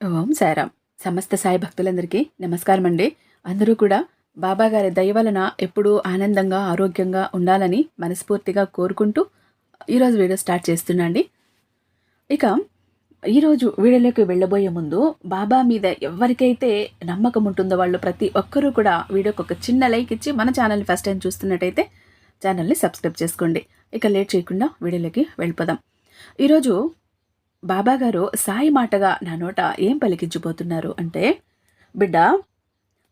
ఓం సారాం. సమస్త సాయి భక్తులందరికీ నమస్కారం అండి అందరూ కూడా బాబా గారి దయ వలన ఎప్పుడూ ఆనందంగా ఆరోగ్యంగా ఉండాలని మనస్ఫూర్తిగా కోరుకుంటూ ఈరోజు వీడియో స్టార్ట్ చేస్తున్నా అండి ఇక ఈరోజు వీడియోలోకి వెళ్ళబోయే ముందు బాబా మీద ఎవరికైతే నమ్మకం ఉంటుందో వాళ్ళు ప్రతి ఒక్కరూ కూడా వీడియోకి ఒక చిన్న లైక్ ఇచ్చి మన ఛానల్ని ఫస్ట్ టైం చూస్తున్నట్టయితే ఛానల్ని సబ్స్క్రైబ్ చేసుకోండి. ఇక లేట్ చేయకుండా వీడియోలోకి వెళ్ళిపోదాం. ఈరోజు బాబాగారు సాయి మాటగా నా నోట ఏం పలికించిపోతున్నారు అంటే బిడ్డ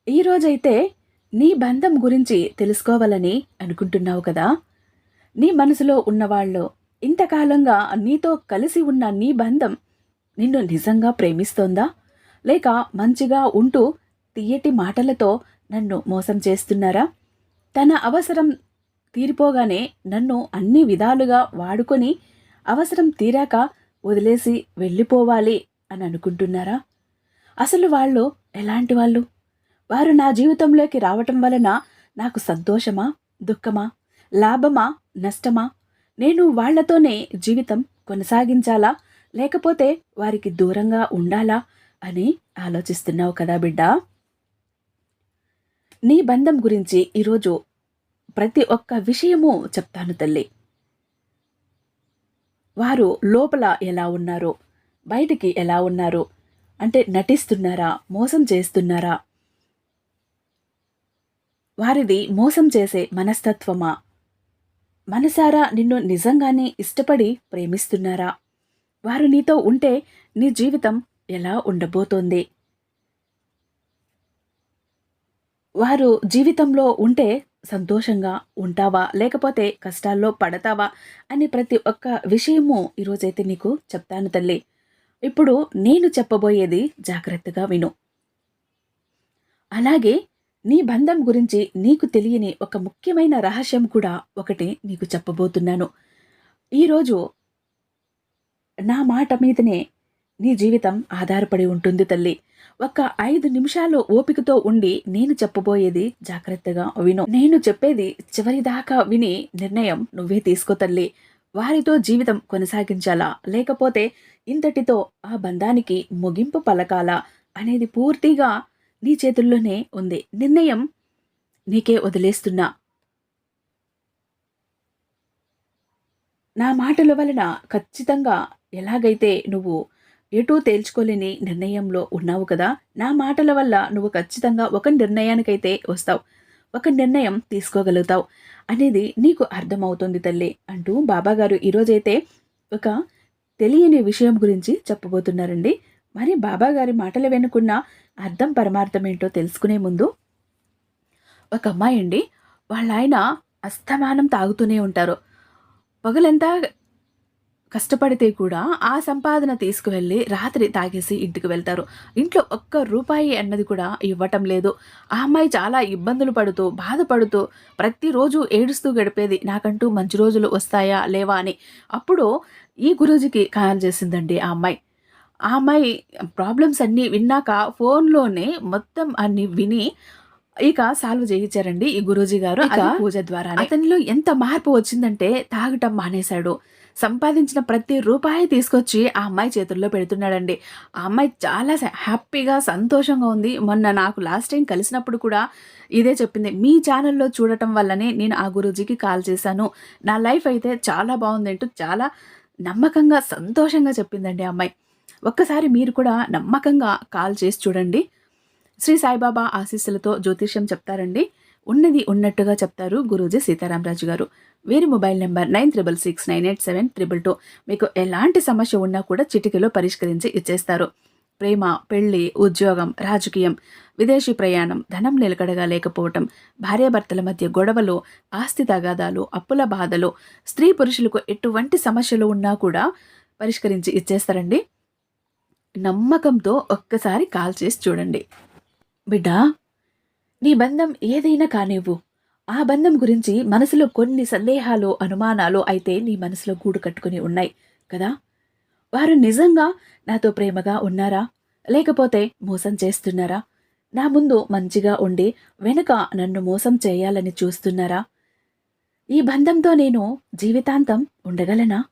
ఈరోజైతే నీ బంధం గురించి తెలుసుకోవాలని అనుకుంటున్నావు కదా? నీ మనసులో ఉన్నవాళ్ళు ఇంతకాలంగా నీతో కలిసి ఉన్న నీ బంధం నిన్ను నిజంగా ప్రేమిస్తోందా? లేక మంచిగా ఉంటూ తీయటి మాటలతో నన్ను మోసం చేస్తున్నారా? తన అవసరం తీరిపోగానే నన్ను అన్ని విధాలుగా వాడుకొని అవసరం తీరాక వదిలేసి వెళ్ళిపోవాలి అని అనుకుంటున్నారా? అసలు వాళ్ళు ఎలాంటి వాళ్ళు? వారు నా జీవితంలోకి రావటం వలన నాకు సంతోషమా దుఃఖమా లాభమా నష్టమా? నేను వాళ్ళతోనే జీవితం కొనసాగించాలా లేకపోతే వారికి దూరంగా ఉండాలా అని ఆలోచిస్తున్నావు కదా బిడ్డ? నీ బంధం గురించి ఈరోజు ప్రతి ఒక్క విషయము చెప్తాను తల్లి. వారు లోపల ఎలా ఉన్నారో బయటికి ఎలా ఉన్నారు అంటే నటిస్తున్నారా మోసం చేస్తున్నారా? వారిది మోసం చేసే మనస్తత్వమా? మనసారా నిన్ను నిజంగానే ఇష్టపడి ప్రేమిస్తున్నారా? వారు నీతో ఉంటే నీ జీవితం ఎలా ఉండబోతోంది? వారు జీవితంలో ఉంటే సంతోషంగా ఉంటావా? లేకపోతే కష్టాల్లో పడతావా? అని ప్రతి ఒక్క విషయము ఈరోజైతే నీకు చెప్తాను తల్లి. ఇప్పుడు నేను చెప్పబోయేది జాగ్రత్తగా విను. అలాగే నీ బంధం గురించి నీకు తెలియని ఒక ముఖ్యమైన రహస్యం కూడా ఒకటి నీకు చెప్పబోతున్నాను. ఈరోజు నా మాట మీదనే నీ జీవితం ఆధారపడి ఉంటుంది తల్లి. ఒక ఐదు నిమిషాలు ఓపికతో ఉండి నేను చెప్పబోయేది జాగ్రత్తగా విను. నేను చెప్పేది చివరిదాకా విని నిర్ణయం నువ్వే తీసుకో తల్లి. వారితో జీవితం కొనసాగించాలా? లేకపోతే ఇంతటితో ఆ బంధానికి ముగింపు పలకాలా? అనేది పూర్తిగా నీ చేతుల్లోనే ఉంది. నిర్ణయం నీకే వదిలేస్తున్నా. నా మాటల వలన ఖచ్చితంగా ఎలాగైతే నువ్వు ఎటూ తేల్చుకోలేని నిర్ణయంలో ఉన్నావు కదా. నా మాటల వల్ల నువ్వు ఖచ్చితంగా ఒక నిర్ణయానికైతే వస్తావు. ఒక నిర్ణయం తీసుకోగలుగుతావు అనేది నీకు అర్థమవుతుంది తల్లి అంటూ బాబాగారు ఈరోజైతే ఒక తెలియని విషయం గురించి చెప్పబోతున్నారండి. మరి బాబాగారి మాటల వెనుకున్న అర్థం పరమార్థం ఏంటో తెలుసుకునే ముందు ఒక అమ్మాయి అండి. వాళ్ళ ఆయన అస్తమానం తాగుతూనే ఉంటారు. పగలంతా కష్టపడితే కూడా ఆ సంపాదన తీసుకువెళ్ళి రాత్రి తాగేసి ఇంటికి వెళ్తారు. ఇంట్లో ఒక్క రూపాయి అన్నది కూడా ఇవ్వటం లేదు. ఆ అమ్మాయి చాలా ఇబ్బందులు పడుతూ బాధపడుతూ ప్రతిరోజు ఏడుస్తూ గడిపేది నాకంటూ మంచి రోజులు వస్తాయా లేవా అని. అప్పుడు ఈ గురూజీకి కాల్ చేసిందండి ఆ అమ్మాయి. ఆ అమ్మాయి ప్రాబ్లమ్స్ అన్నీ విన్నాక ఫోన్లోనే మొత్తం అన్ని విని ఇక సాల్వ్ చేయించారండి ఈ గురూజీ గారు. ఇక పూజ ద్వారా అతనిలో ఎంత మార్పు వచ్చిందంటే తాగటం మానేశాడు. సంపాదించిన ప్రతి రూపాయి తీసుకొచ్చి ఆ అమ్మాయి చేతుల్లో పెడుతున్నాడండి. ఆ అమ్మాయి చాలా హ్యాపీగా సంతోషంగా ఉంది. మొన్న నాకు లాస్ట్ టైం కలిసినప్పుడు కూడా ఇదే చెప్పింది. మీ ఛానల్లో చూడటం వల్లనే నేను ఆ గురూజీకి కాల్ చేశాను. నా లైఫ్ అయితే చాలా బాగుంది అంటూ చాలా నమ్మకంగా సంతోషంగా చెప్పిందండి ఆ అమ్మాయి. ఒక్కసారి మీరు కూడా నమ్మకంగా కాల్ చేసి చూడండి. శ్రీ సాయిబాబా ఆశీస్సులతో జ్యోతిష్యం చెప్తారండి. ఉన్నది ఉన్నట్టుగా చెప్తారు గురూజీ సీతారామరాజు గారు. వీరి mobile number nine triple six nine eight seven triple two. మీకు ఎలాంటి సమస్య ఉన్నా కూడా చిటికలో పరిష్కరించి ఇచ్చేస్తారు. ప్రేమ పెళ్ళి ఉద్యోగం రాజకీయం విదేశీ ప్రయాణం ధనం నిలకడగా లేకపోవటం భార్యాభర్తల మధ్య గొడవలు ఆస్తి తగాదాలు అప్పుల బాధలు స్త్రీ పురుషులకు ఎటువంటి సమస్యలు ఉన్నా కూడా పరిష్కరించి ఇచ్చేస్తారండి. నమ్మకంతో ఒక్కసారి కాల్ చేసి చూడండి. బిడ్డా నీ బంధం ఏదైనా కానివ్వు. ఆ బంధం గురించి మనసులో కొన్ని సందేహాలు అనుమానాలు అయితే నీ మనసులో గూడు కట్టుకుని ఉన్నాయి కదా? వారు నిజంగా నాతో ప్రేమగా ఉన్నారా? లేకపోతే మోసం చేస్తున్నారా? నా ముందు మంచిగా ఉండి వెనుక నన్ను మోసం చేయాలని చూస్తున్నారా? ఈ బంధంతో నేను జీవితాంతం ఉండగలనా?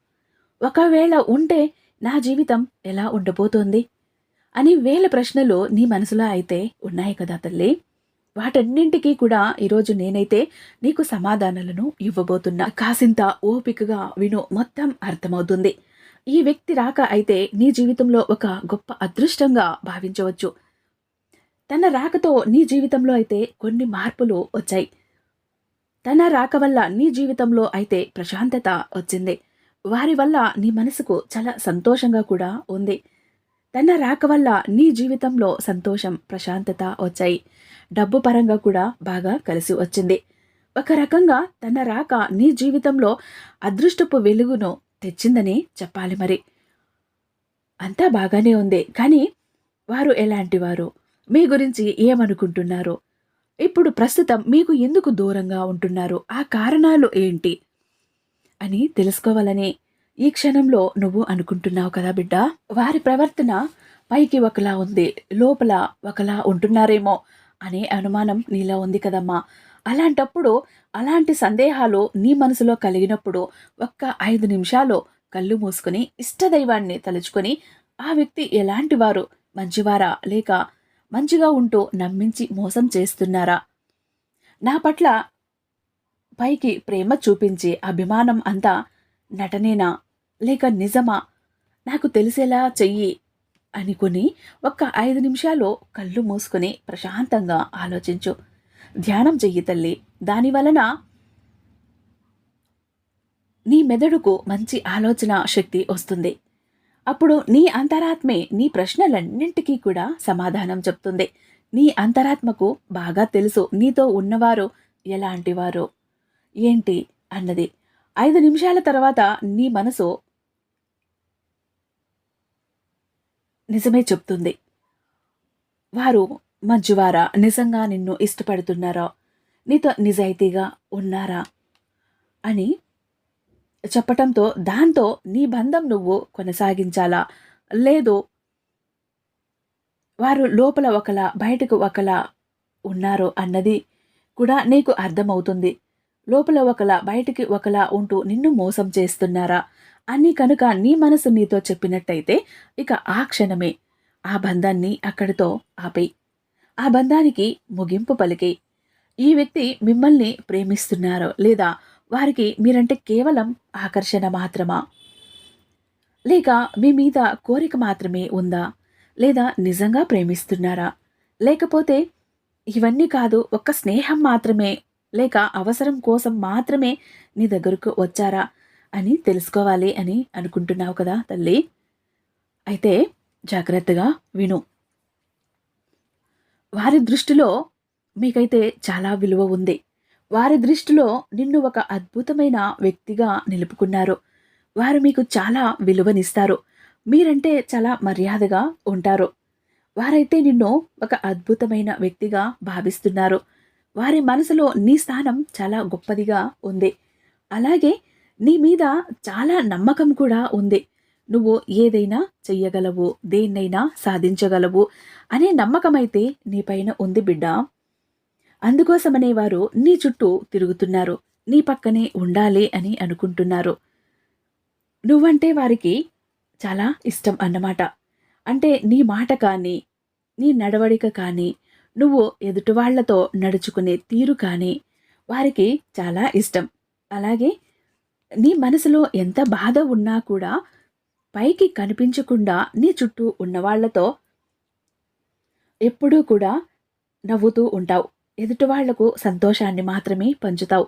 ఒకవేళ ఉంటే నా జీవితం ఎలా ఉండబోతోంది? అని వేల ప్రశ్నలు నీ మనసులో అయితే ఉన్నాయి కదా తల్లి. వాటన్నింటికీ కూడా ఈరోజు నేనైతే నీకు సమాధానాలను ఇవ్వబోతున్నా. కాసింత ఓపికగా విను మొత్తం అర్థమవుతుంది. ఈ వ్యక్తి రాక అయితే నీ జీవితంలో ఒక గొప్ప అదృష్టంగా భావించవచ్చు. తన రాకతో నీ జీవితంలో అయితే కొన్ని మార్పులు వచ్చాయి. తన రాక వల్ల నీ జీవితంలో అయితే ప్రశాంతత వచ్చింది. వారి వల్ల నీ మనసుకు చాలా సంతోషంగా కూడా ఉంది. తన రాక వల్ల నీ జీవితంలో సంతోషం ప్రశాంతత వచ్చాయి. డబ్బు పరంగా కూడా బాగా కలిసి వచ్చింది. ఒక రకంగా తన రాక నీ జీవితంలో అదృష్టపు వెలుగును తెచ్చిందని చెప్పాలి మరి. అంతా బాగానే ఉంది. కానీ వారు ఎలాంటి వారు? మీ గురించి ఏమనుకుంటున్నారు? ఇప్పుడు ప్రస్తుతం మీకు ఎందుకు దూరంగా ఉంటున్నారు? ఆ కారణాలు ఏంటి? అని తెలుసుకోవాలని ఈ క్షణంలో నువ్వు అనుకుంటున్నావు కదా బిడ్డ? వారి ప్రవర్తన పైకి ఒకలా ఉంది లోపల ఒకలా ఉంటున్నారేమో అనే అనుమానం నీలో ఉంది కదమ్మా. అలాంటప్పుడు అలాంటి సందేహాలు నీ మనసులో కలిగినప్పుడు ఒక్క ఐదు నిమిషాలు కళ్ళు మూసుకుని ఇష్టదైవాన్ని తలుచుకొని ఆ వ్యక్తి ఎలాంటి వారు? మంచివారా? లేక మంచిగా ఉంటూ నమ్మించి మోసం చేస్తున్నారా? నా పట్ల పైకి ప్రేమ చూపించి అభిమానం అంతా నటనేనా? లేక నిజమా? నాకు తెలిసేలా చెయ్యి అనుకుని ఒక్క ఐదు నిమిషాలు కళ్ళు మూసుకుని ప్రశాంతంగా ఆలోచించు. ధ్యానం చెయ్యి తల్లి. దాని వలన నీ మెదడుకు మంచి ఆలోచన శక్తి వస్తుంది. అప్పుడు నీ అంతరాత్మే నీ ప్రశ్నలన్నింటికీ కూడా సమాధానం చెప్తుంది. నీ అంతరాత్మకు బాగా తెలుసు. నీతో ఉన్నవారు ఎలాంటివారు ఏంటి? అన్నది. ఐదు నిమిషాల తర్వాత నీ మనసు నిజమే చెప్తుంది. వారు మంచివారా నిజంగా నిన్ను ఇష్టపడుతున్నారా? నీతో నిజాయితీగా ఉన్నారా? అని చెప్పటంతో దాంతో నీ బంధం నువ్వు కొనసాగించాలా? లేదు వారు లోపల ఒకలా బయటకు ఒకలా ఉన్నారో అన్నది కూడా నీకు అర్థమవుతుంది. లోపల ఒకలా బయటికి ఒకలా ఉంటూ నిన్ను మోసం చేస్తున్నారా? అని కనుక నీ మనసు నీతో చెప్పినట్టయితే ఇక ఆ క్షణమే. ఆ బంధాన్ని అక్కడితో ఆపేయి. ఆ బంధానికి ముగింపు పలికి ఈ వ్యక్తి మిమ్మల్ని ప్రేమిస్తున్నారో లేదా వారికి మీరంటే కేవలం ఆకర్షణ మాత్రమా? లేక మీ మీద కోరిక మాత్రమే ఉందా? లేదా నిజంగా ప్రేమిస్తున్నారా? లేకపోతే ఇవన్నీ కాదు ఒక్క స్నేహం మాత్రమే లేక అవసరం కోసం మాత్రమే నీ దగ్గరకు వచ్చారా? అని తెలుసుకోవాలి అని అనుకుంటున్నావు కదా తల్లి. అయితే జాగ్రత్తగా విను. వారి దృష్టిలో మీకైతే చాలా విలువ ఉంది. వారి దృష్టిలో నిన్ను ఒక అద్భుతమైన వ్యక్తిగా నిలుపుకున్నారు. వారు మీకు చాలా విలువనిస్తారు. మీరంటే చాలా మర్యాదగా ఉంటారు. వారైతే నిన్ను ఒక అద్భుతమైన వ్యక్తిగా భావిస్తున్నారు. వారి మనసులో నీ స్థానం చాలా గొప్పదిగా ఉంది. అలాగే నీ మీద చాలా నమ్మకం కూడా ఉంది. నువ్వు ఏదైనా చెయ్యగలవు దేన్నైనా సాధించగలవు అనే నమ్మకమైతే నీపైన ఉంది బిడ్డ. అందుకోసమనే వారు నీ చుట్టూ తిరుగుతున్నారు నీ పక్కనే ఉండాలి అని అనుకుంటున్నారు. నువ్వంటే వారికి చాలా ఇష్టం అన్నమాట. అంటే నీ మాట కానీ నీ నడవడిక కానీ నువ్వు ఎదుటివాళ్ళతో నడుచుకునే తీరు కానీ వారికి చాలా ఇష్టం. అలాగే నీ మనసులో ఎంత బాధ ఉన్నా కూడా పైకి కనిపించకుండా నీ చుట్టూ ఉన్నవాళ్ళతో ఎప్పుడూ కూడా నవ్వుతూ ఉంటావు. ఎదుటివాళ్ళకు సంతోషాన్ని మాత్రమే పంచుతావు.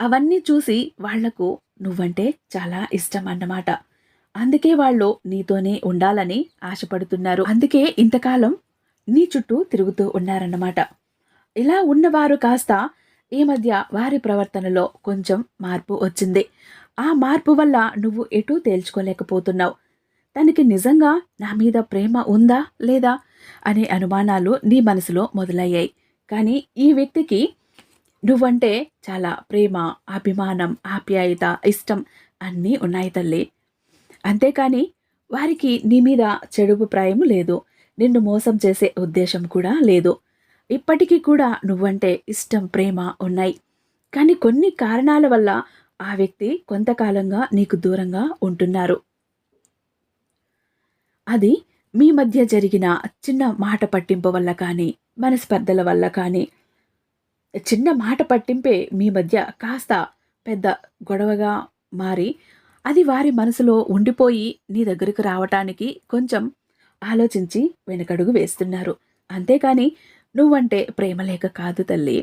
అవన్నీ చూసి వాళ్ళకు నువ్వంటే చాలా ఇష్టం అన్నమాట. అందుకే వాళ్ళు నీతోనే ఉండాలని ఆశపడుతున్నారు. అందుకే ఇంతకాలం నీ చుట్టూ తిరుగుతూ ఉన్నారన్నమాట. ఇలా ఉన్నవారు కాస్త ఈ మధ్య వారి ప్రవర్తనలో కొంచెం మార్పు వచ్చింది. ఆ మార్పు వల్ల నువ్వు ఎటూ తేల్చుకోలేకపోతున్నావు. తనకి నిజంగా నా మీద ప్రేమ ఉందా లేదా అనే అనుమానాలు నీ మనసులో మొదలయ్యాయి. కానీ ఈ వ్యక్తికి నువ్వంటే చాలా ప్రేమ అభిమానం ఆప్యాయత ఇష్టం అన్నీ ఉన్నాయి తల్లి. అంతేకాని వారికి నీ మీద చెడు ప్రాయం లేదు. నిన్ను మోసం చేసే ఉద్దేశం కూడా లేదు. ఇప్పటికీ కూడా నువ్వంటే ఇష్టం ప్రేమ ఉన్నాయి. కానీ కొన్ని కారణాల వల్ల ఆ వ్యక్తి కొంతకాలంగా నీకు దూరంగా ఉంటున్నారు. అది మీ మధ్య జరిగిన చిన్న మాట పట్టింపు వల్ల కానీ మనస్పర్ధల వల్ల కానీ చిన్న మాట పట్టింపే మీ మధ్య కాస్త పెద్ద గొడవగా మారి అది వారి మనసులో ఉండిపోయి నీ దగ్గరకు రావటానికి కొంచెం ఆలోచించి వెనకడుగు వేస్తున్నారు. అంతేకాని నువ్వంటే ప్రేమ లేక కాదు తల్లి.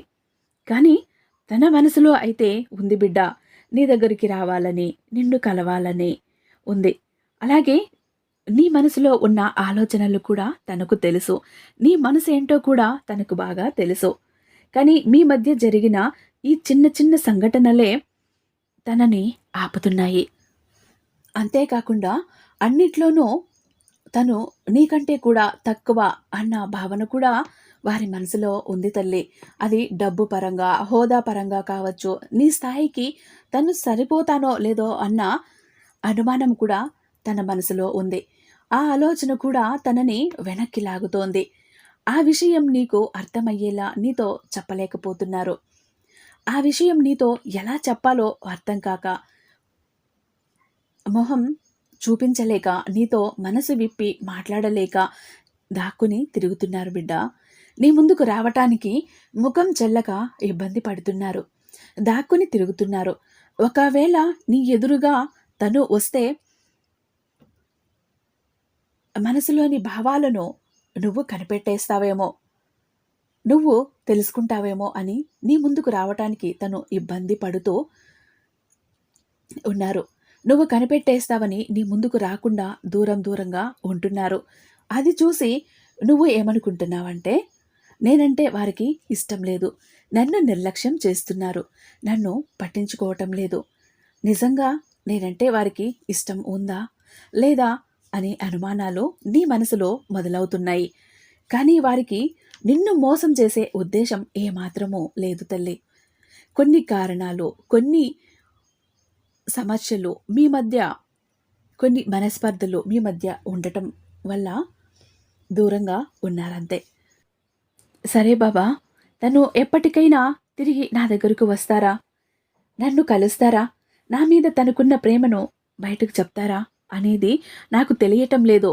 కానీ తన మనసులో అయితే ఉంది బిడ్డ నీ దగ్గరికి రావాలని నిన్ను కలవాలని ఉంది. అలాగే నీ మనసులో ఉన్న ఆలోచనలు కూడా తనకు తెలుసు. నీ మనసు ఏంటో కూడా తనకు బాగా తెలుసు. కానీ మీ మధ్య జరిగిన ఈ చిన్న చిన్న సంఘటనలే తనని ఆపుతున్నాయి. అంతేకాకుండా అన్నిట్లోనూ తను నీకంటే కూడా తక్కువ అన్న భావన కూడా వారి మనసులో ఉంది తల్లి. అది డబ్బు పరంగా హోదా పరంగా కావచ్చు. నీ స్థాయికి తను సరిపోతానో లేదో అన్న అనుమానం కూడా తన మనసులో ఉంది. ఆ ఆలోచన కూడా తనని వెనక్కి లాగుతోంది. ఆ విషయం నీకు అర్థమయ్యేలా నీతో చెప్పలేకపోతున్నారు. ఆ విషయం నీతో ఎలా చెప్పాలో అర్థం కాక మొహం చూపించలేక నీతో మనసు విప్పి మాట్లాడలేక దాక్కుని తిరుగుతున్నారు బిడ్డ. నీ ముందుకు రావటానికి ముఖం చెల్లక ఇబ్బంది పడుతున్నారు. దాక్కుని తిరుగుతున్నారు. ఒకవేళ నీ ఎదురుగా తను వస్తే మనసులోని భావాలను నువ్వు కనిపెట్టేస్తావేమో నువ్వు తెలుసుకుంటావేమో అని నీ ముందుకు రావటానికి తను ఇబ్బంది పడుతూ ఉన్నారు. నువ్వు కనిపెట్టేస్తావని నీ ముందుకు రాకుండా దూరం దూరంగా ఉంటున్నారు. అది చూసి నువ్వు ఏమనుకుంటున్నావంటే నేనంటే వారికి ఇష్టం లేదు. నన్ను నిర్లక్ష్యం చేస్తున్నారు. నన్ను పట్టించుకోవటం లేదు. నిజంగా నేనంటే వారికి ఇష్టం ఉందా? లేదా? అనే అనుమానాలు నీ మనసులో మొదలవుతున్నాయి. కానీ వారికి నిన్ను మోసం చేసే ఉద్దేశం ఏమాత్రమూ లేదు తల్లి. కొన్ని కారణాలు కొన్ని సమస్యలు మీ మధ్య కొన్ని మనస్పర్ధలు మీ మధ్య ఉండటం వల్ల దూరంగా ఉన్నారంతే. సరే బాబా తను ఎప్పటికైనా తిరిగి నా దగ్గరకు వస్తారా? నన్ను కలుస్తారా? నా మీద తనకున్న ప్రేమను బయటకు చెప్తారా? అనేది నాకు తెలియటం లేదు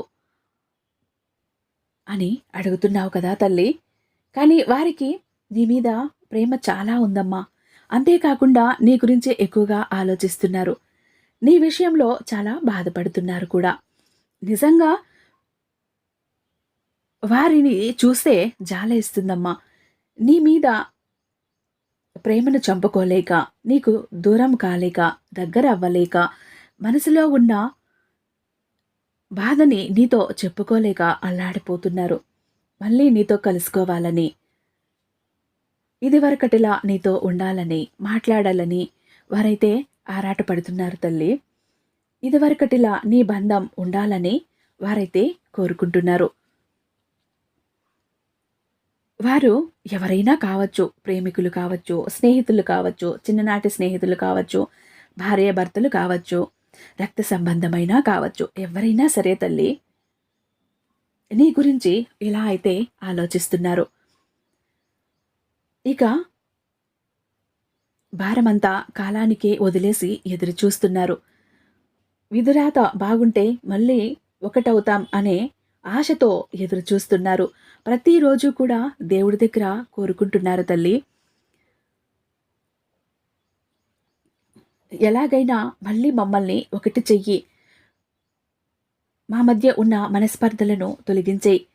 అని అడుగుతున్నావు కదా తల్లి. కానీ వారికి నీ మీద ప్రేమ చాలా ఉందమ్మా. అంతేకాకుండా నీ గురించే ఎక్కువగా ఆలోచిస్తున్నారు. నీ విషయంలో చాలా బాధపడుతున్నారు కూడా. నిజంగా వారిని చూస్తే జాలేస్తుందమ్మా. నీ మీద ప్రేమను చంపుకోలేక నీకు దూరం కాలేక దగ్గర అవ్వలేక మనసులో ఉన్న బాధని నీతో చెప్పుకోలేక అల్లాడిపోతున్నారు. మళ్ళీ నీతో కలుసుకోవాలని ఇదివరకటిలా నీతో ఉండాలని మాట్లాడాలని వారైతే ఆరాటపడుతున్నారు తల్లి. ఇదివరకటిలా నీ బంధం ఉండాలని వారైతే కోరుకుంటున్నారు. వారు ఎవరైనా కావచ్చు ప్రేమికులు కావచ్చు స్నేహితులు కావచ్చు చిన్ననాటి స్నేహితులు కావచ్చు భార్యాభర్తలు కావచ్చు రక్త సంబంధమైనా కావచ్చు ఎవరైనా సరే తల్లి నీ గురించి ఇలా అయితే ఆలోచిస్తున్నారు. ఇక భారమంతా కాలానికే వదిలేసి ఎదురు చూస్తున్నారు విధురాత బాగుంటే మళ్ళీ ఒకటవుతాం అనే ఆశతో ఎదురు చూస్తున్నారు. ప్రతిరోజు కూడా దేవుడి దగ్గర కోరుకుంటున్నారు తల్లి. ఎలాగైనా మళ్ళీ మమ్మల్ని ఒకటి చెయ్యి. మా మధ్య ఉన్న మనస్పర్ధలను తొలగించేయి.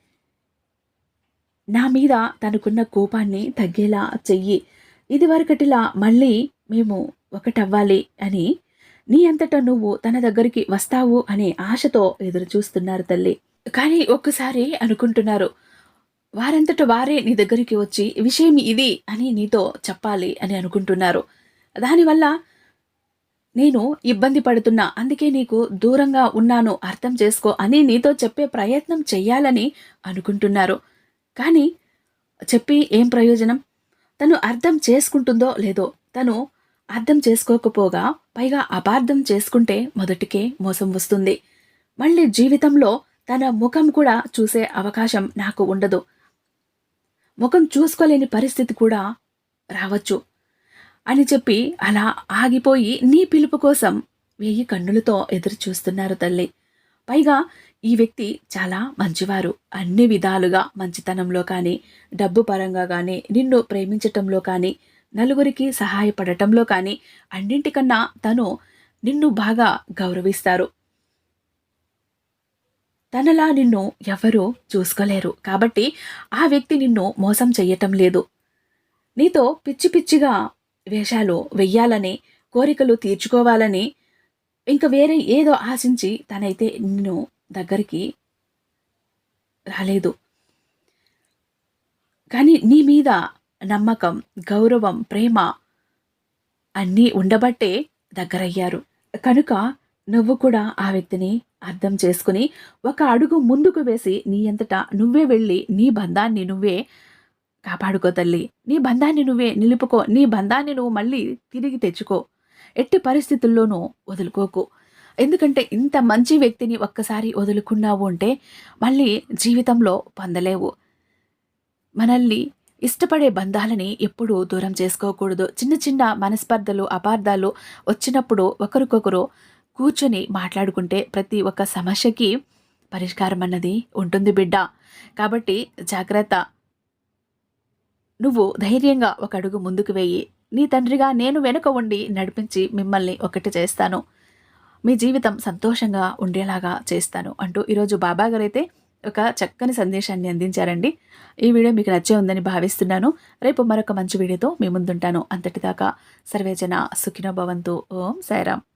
నా మీద తనకున్న కోపాన్ని తగ్గేలా చెయ్యి. ఇదివరకటిలా మళ్ళీ మేము ఒకటవ్వాలి అని నీ అంతటా నువ్వు తన దగ్గరికి వస్తావు అనే ఆశతో ఎదురు చూస్తున్నారు తల్లి. కానీ ఒక్కసారి అనుకుంటున్నారు వారంతట వారే నీ దగ్గరికి వచ్చి విషయం ఇది అని నీతో చెప్పాలి అని అనుకుంటున్నారు. దానివల్ల నేను ఇబ్బంది పడుతున్నా అందుకే నీకు దూరంగా ఉన్నాను అర్థం చేసుకో అని నీతో చెప్పే ప్రయత్నం చెయ్యాలని అనుకుంటున్నారు. కానీ చెప్పి ఏం ప్రయోజనం? తను అర్థం చేసుకుంటుందో లేదో తను అర్థం చేసుకోకపోగా పైగా అపార్థం చేసుకుంటే మొదటికే మోసం వస్తుంది. మళ్ళీ జీవితంలో తన ముఖం కూడా చూసే అవకాశం నాకు ఉండదు. ముఖం చూసుకోలేని పరిస్థితి కూడా రావచ్చు. అని చెప్పి అలా ఆగిపోయి నీ పిలుపు కోసం వెయ్యి కన్నులతో ఎదురు చూస్తున్నారు తల్లి. పైగా ఈ వ్యక్తి చాలా మంచివారు. అన్ని విధాలుగా మంచితనంలో కానీ డబ్బు పరంగా కానీ నిన్ను ప్రేమించటంలో కానీ నలుగురికి సహాయపడటంలో కానీ అన్నింటికన్నా తను నిన్ను బాగా గౌరవిస్తారు. తనలా నిన్ను ఎవరూ చూసుకోలేరు. కాబట్టి ఆ వ్యక్తి నిన్ను మోసం చెయ్యటం లేదు. నీతో పిచ్చి పిచ్చిగా వేషాలు వెయ్యాలని కోరికలు తీర్చుకోవాలని ఇంక వేరే ఏదో ఆశించి తనైతే నిన్ను దగ్గరికి రాలేదు. కానీ నీ మీద నమ్మకం గౌరవం ప్రేమ అన్నీ ఉండబట్టే దగ్గరయ్యారు. కనుక నువ్వు కూడా ఆ వ్యక్తిని అర్థం చేసుకుని ఒక అడుగు ముందుకు వేసి నీ అంతటా నువ్వే వెళ్ళి నీ బంధాన్ని నువ్వే కాపాడుకో తల్లి. నీ బంధాన్ని నువ్వే నిలుపుకో. నీ బంధాన్ని నువ్వు మళ్ళీ తిరిగి తెచ్చుకో. ఎట్టి పరిస్థితుల్లోనూ వదులుకోకు. ఎందుకంటే ఇంత మంచి వ్యక్తిని ఒక్కసారి వదులుకున్నావు అంటే మళ్ళీ జీవితంలో పొందలేవు. మనల్ని ఇష్టపడే బంధాలని ఎప్పుడూ దూరం చేసుకోకూడదు. చిన్న చిన్న మనస్పర్ధలు అపార్థాలు వచ్చినప్పుడు ఒకరికొకరు కూర్చొని మాట్లాడుకుంటే ప్రతి ఒక్క సమస్యకి పరిష్కారం అన్నది ఉంటుంది బిడ్డ. కాబట్టి జాగ్రత్త. నువ్వు ధైర్యంగా ఒక అడుగు ముందుకు వేయి. నీ తండ్రిగా నేను వెనుక ఉండి నడిపించి మిమ్మల్ని ఒకటి చేస్తాను. మీ జీవితం సంతోషంగా ఉండేలాగా చేస్తాను అంటూ ఈరోజు బాబా గారు అయితే ఒక చక్కని సందేశాన్ని అందించారండి. ఈ వీడియో మీకు నచ్చే ఉందని భావిస్తున్నాను. రేపు మరొక మంచి వీడియోతో మీ ముందుంటాను. అంతటిదాకా సర్వేజన సుఖినో భవంతు. ఓం సాయిరామ్.